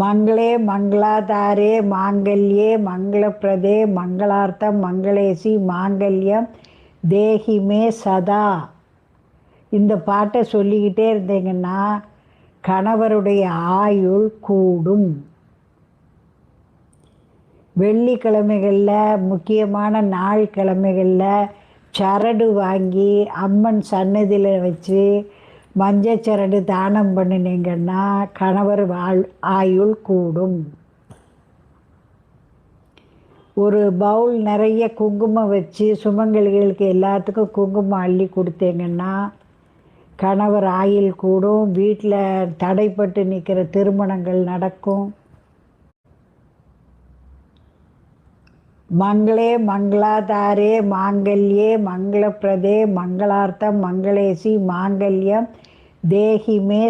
மங்களே மங்களாதாரே மாங்கல்யே மங்களப்பிரதே மங்களார்த்தம் மங்களேசி மாங்கல்யம் தேகிமே சதா. இந்த பாட்டை சொல்லிக்கிட்டே இருந்தீங்கன்னா கணவருடைய ஆயுள் கூடும். வெள்ளிக்கிழமைகளில் முக்கியமான நாள் கிழமைகளில் சரடு வாங்கி அம்மன் சன்னதியில் வச்சு மஞ்சச்சரடு தானம் பண்ணினீங்கன்னா கணவர் வாழ் ஆயுள் கூடும். ஒரு பவுல் நிறைய குங்குமம் வச்சு சுமங்கலிகளுக்கு எல்லாத்துக்கும் குங்குமம் அள்ளி கொடுத்தீங்கன்னா கணவர் ஆயுள் கூடும். வீட்டில் தடைப்பட்டு நிற்கிற திருமணங்கள் நடக்கும். மங்களே மங்களாதாரே மாங்கல்யே மங்களப்பிரதே மங்களார்த்தம் மங்களேசி மாங்கல்யம் தேகிமே